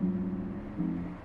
Thank mm -hmm. you.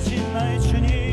주를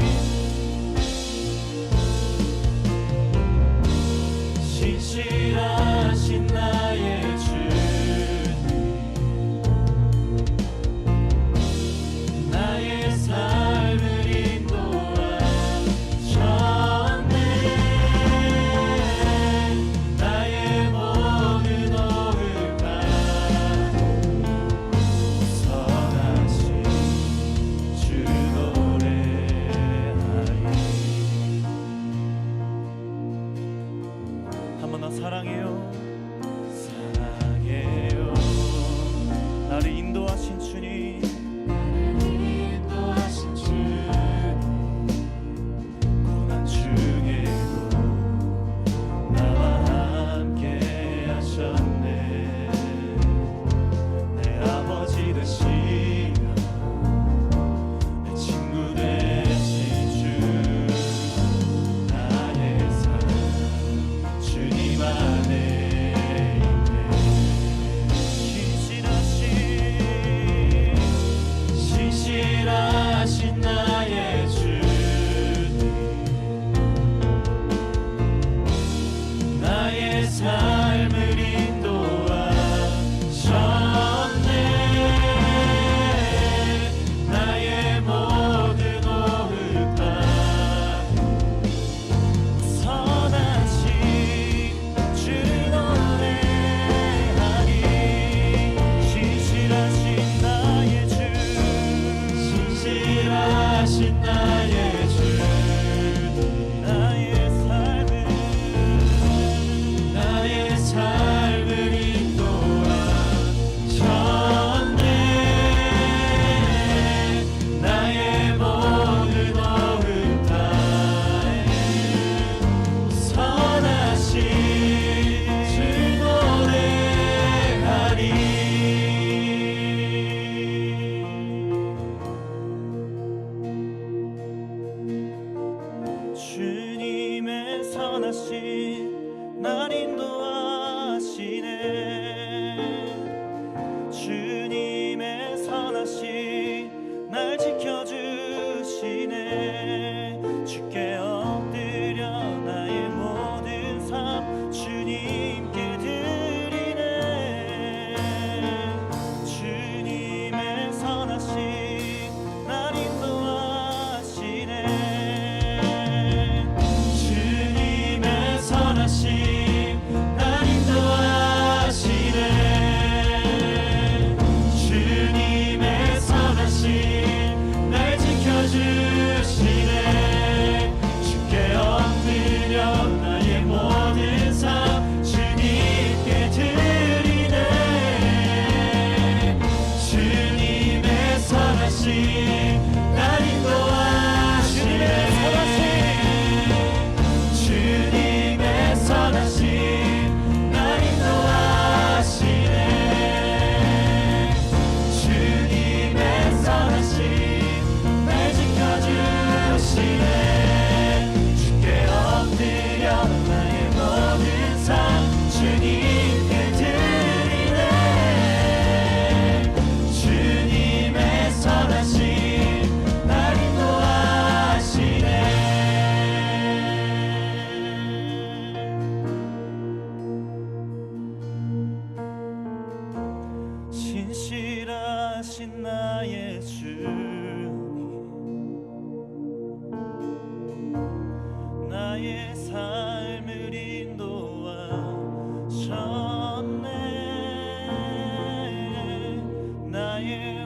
Amen.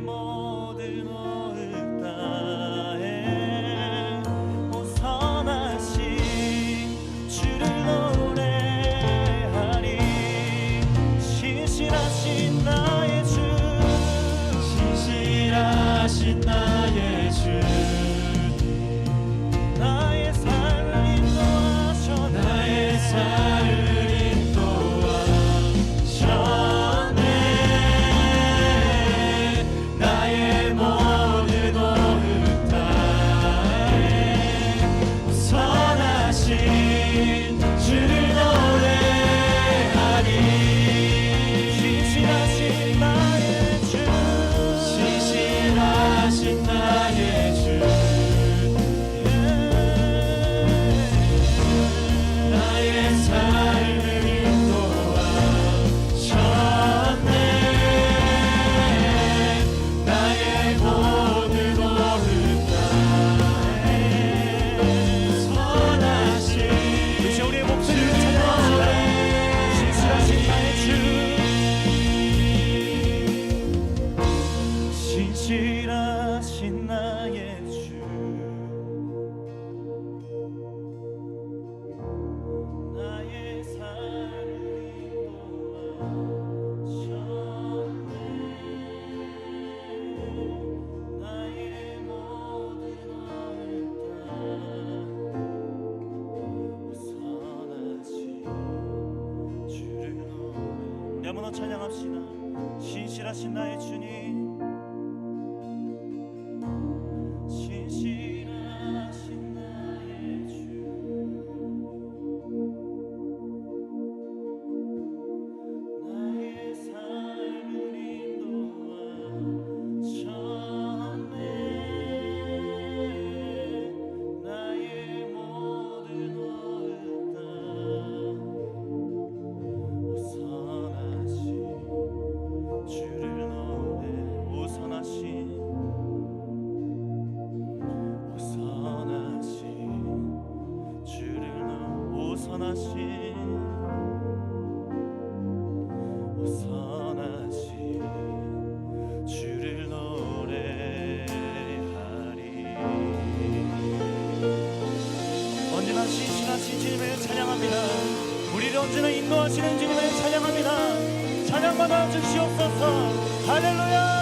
모든 내모나 찬양합시다. 신실하신 나의 주님. 주는 인도하시는 주님을 찬양합니다. 찬양받아 주시옵소서. 할렐루야!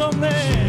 on there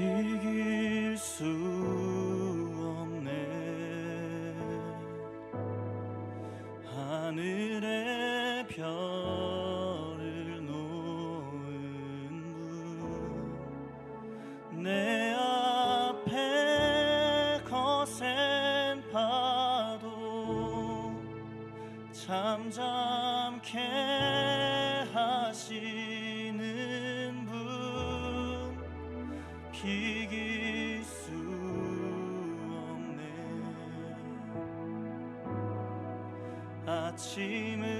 이길 수 없네. 하늘의 별을 놓은 분 내 앞에 거센 파도 잠잠케 하시 아침을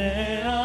내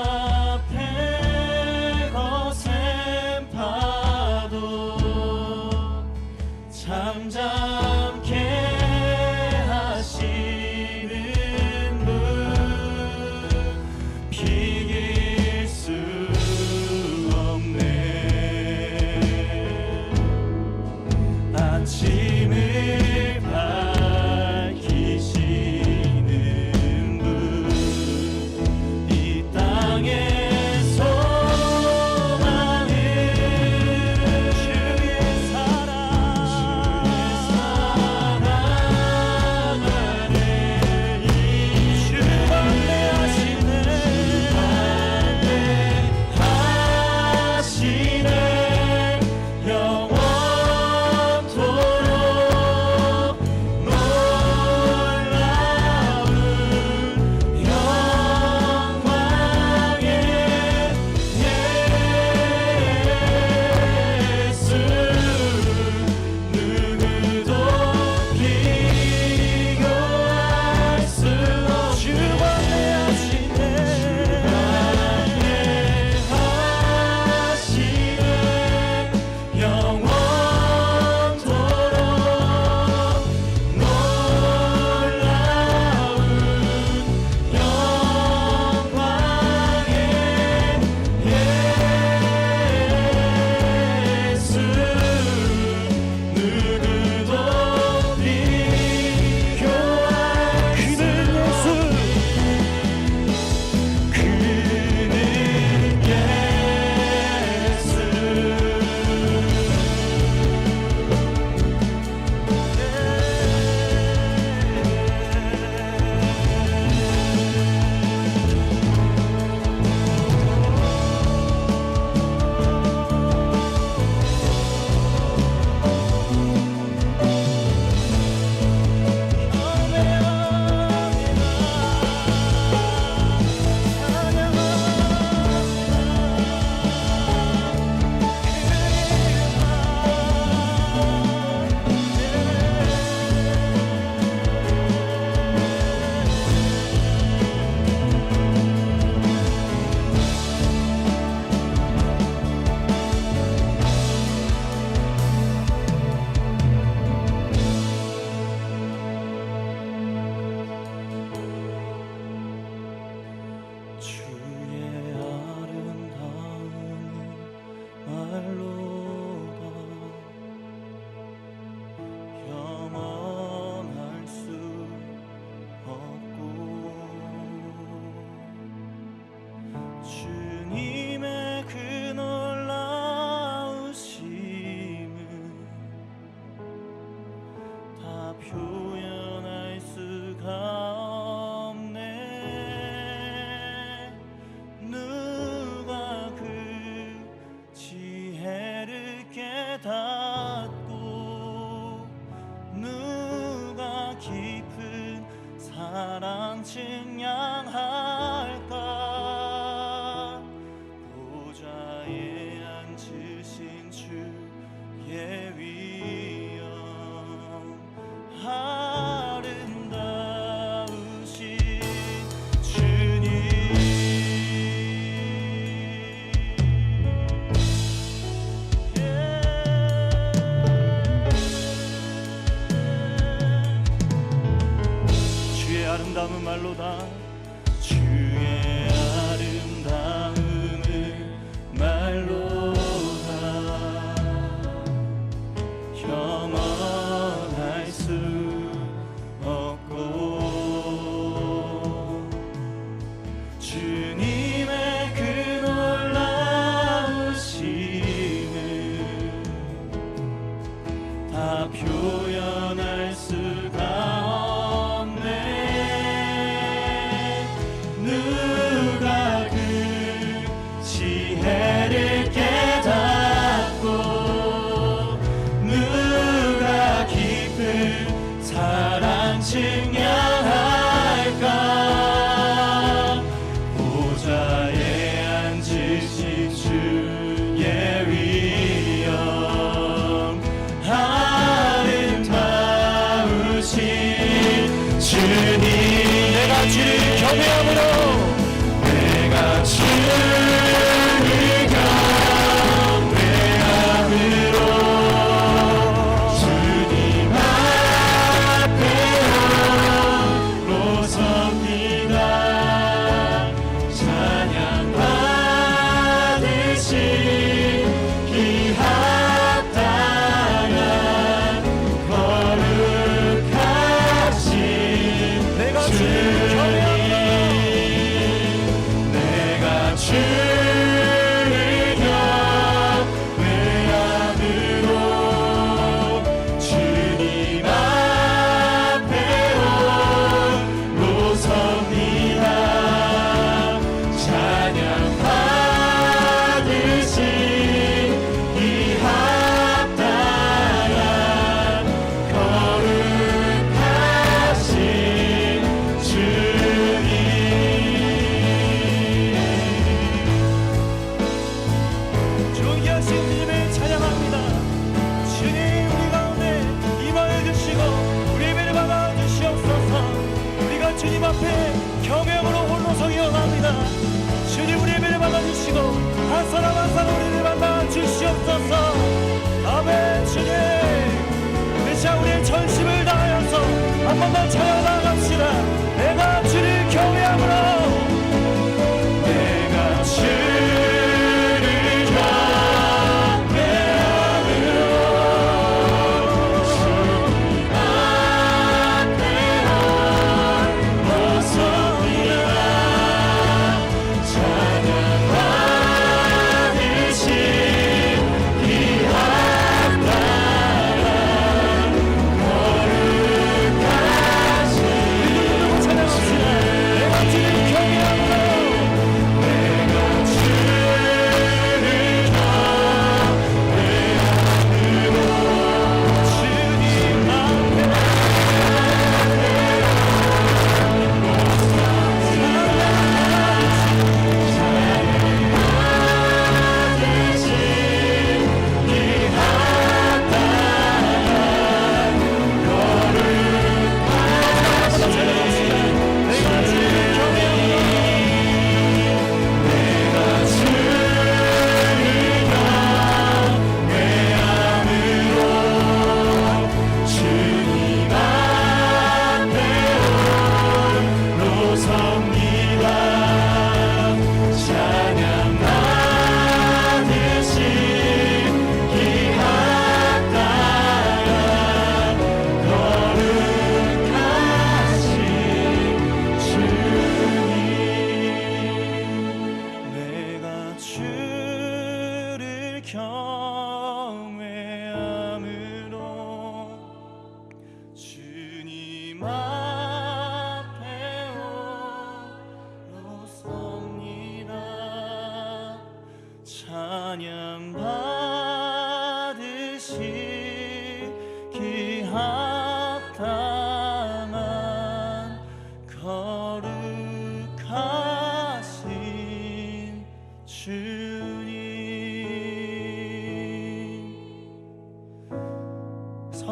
attention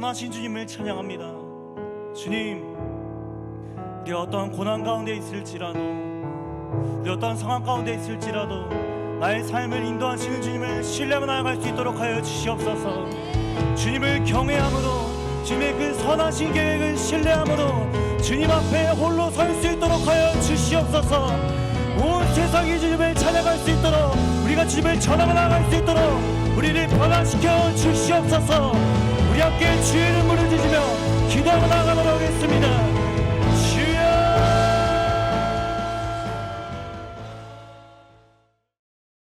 선하신 주님을 찬양합니다. 주님, 우리 어떤 고난 가운데 있을지라도, 우리 어떤 상황 가운데 있을지라도 나의 삶을 인도하시는 주님을 신뢰하며 나아갈 수 있도록 하여 주시옵소서. 주님을 경외함으로 주님의 그 선하신 계획을 신뢰함으로 주님 앞에 홀로 설 수 있도록 하여 주시옵소서. 온 세상이 주님을 찬양할 수 있도록 우리가 주님을 전하며 나아갈 수 있도록 우리를 변화시켜 주시옵소서. 우리 함께 주의 이름 부르짖으며 기도하며 나아가도록 하겠습니다.